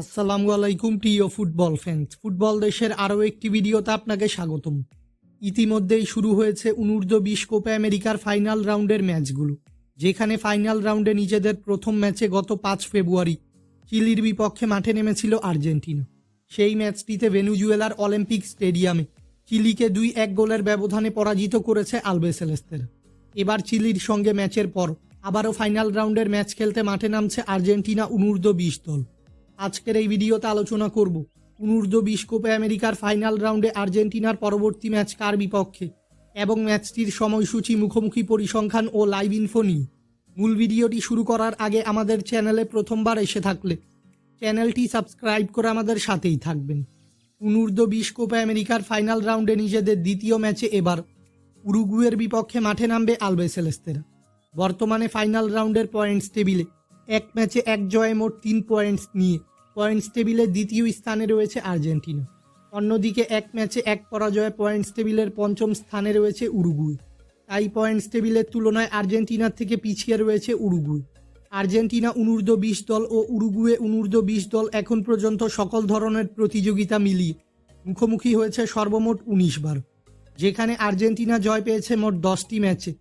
আসসালামু আলাইকুম, প্রিয় ফুটবল ফ্যান্স ফুটবল দেশের আরও একটি ভিডিওতে আপনাকে স্বাগতম। ইতিমধ্যেই শুরু হয়েছে অনূর্ধ্ব বিশ কোপা আমেরিকার ফাইনাল রাউন্ডের ম্যাচগুলো, যেখানে ফাইনাল রাউন্ডে নিজেদের প্রথম ম্যাচে গত পাঁচ ফেব্রুয়ারি, চিলির বিপক্ষে মাঠে নেমেছিল আর্জেন্টিনা। সেই ম্যাচটিতে ভেনুজুয়েলার অলিম্পিক স্টেডিয়ামে চিলিকে দুই এক গোলের ব্যবধানে পরাজিত করেছে আলবেসেলেস্তেরা এবার চিলির সঙ্গে ম্যাচের পর আবারও ফাইনাল রাউন্ডের ম্যাচ খেলতে মাঠে নামছে আর্জেন্টিনা অনূর্ধ্ব বিশ দল। আজকের এই ভিডিওতে আলোচনা করব অনূর্ধ্ব বিশ কোপা আমেরিকার ফাইনাল রাউন্ডে আর্জেন্টিনার পরবর্তী ম্যাচ কার বিপক্ষে এবং ম্যাচটির সময়সূচি, মুখোমুখি পরিসংখ্যান ও লাইভ ইনফো নিয়ে। মূল ভিডিওটি শুরু করার আগে আমাদের চ্যানেলে প্রথমবার এসে থাকলে চ্যানেলটি সাবস্ক্রাইব করে আমাদের সাথেই থাকবেন। অনূর্ধ্ব বিশ কোপা আমেরিকার ফাইনাল রাউন্ডে নিজেদের দ্বিতীয় ম্যাচে এবার উরুগুয়ের বিপক্ষে মাঠে নামবে আলবেসেলেস্তেরা বর্তমানে ফাইনাল রাউন্ডের পয়েন্টস টেবিলে এক ম্যাচে এক জয়ে মোট তিন পয়েন্টস নিয়ে। পয়েন্টস টেবিলে দ্বিতীয় স্থানে রয়েছে আর্জেন্টিনা। অন্যদিকে এক ম্যাচে এক পরাজয়ে পয়েন্টস টেবিলের পঞ্চম স্থানে রয়েছে উরুগুই তাই পয়েন্টস টেবিলের তুলনায় আর্জেন্টিনার থেকে পিছিয়ে রয়েছে উরুগুই আর্জেন্টিনা অনূর্ধ্ব বিশ দল ও উরুগুয়ে অনূর্ধ্ব বিশ দল এখন পর্যন্ত সকল ধরনের প্রতিযোগিতা মিলিয়ে মুখোমুখি হয়েছে সর্বমোট উনিশ বার। যেখানে আর্জেন্টিনা জয় পেয়েছে মোট দশটি ম্যাচে।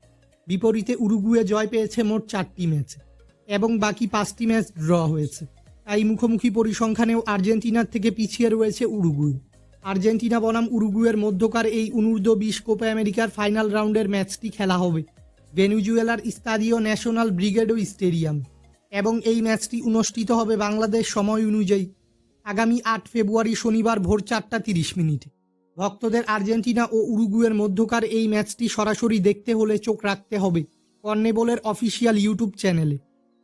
বিপরীতে উরুগুয়ে জয় পেয়েছে মোট চারটি ম্যাচে। এবং বাকি পাঁচটি ম্যাচ ড্র হয়েছে। তাই মুখোমুখি পরিসংখ্যানেও আর্জেন্টিনার থেকে পিছিয়ে রয়েছে উরুগুই আর্জেন্টিনা বনাম উরুগুয়ের মধ্যকার এই অনূর্ধ্ব বিশ কোপা আমেরিকার ফাইনাল রাউন্ডের ম্যাচটি খেলা হবে। ভেনুজুয়েলার স্তাদিও ন্যাশনাল ব্রিগেডো স্টেডিয়াম। এবং এই ম্যাচটি অনুষ্ঠিত হবে বাংলাদেশ সময় অনুযায়ী আগামী আট ফেব্রুয়ারি শনিবার ভোর চারটা তিরিশ মিনিটে। ভক্তদের আর্জেন্টিনা ও উরুগুয়ের মধ্যকার এই ম্যাচটি সরাসরি দেখতে হলে চোখ রাখতে হবে কর্নেবলের অফিসিয়াল ইউটিউব চ্যানেলে।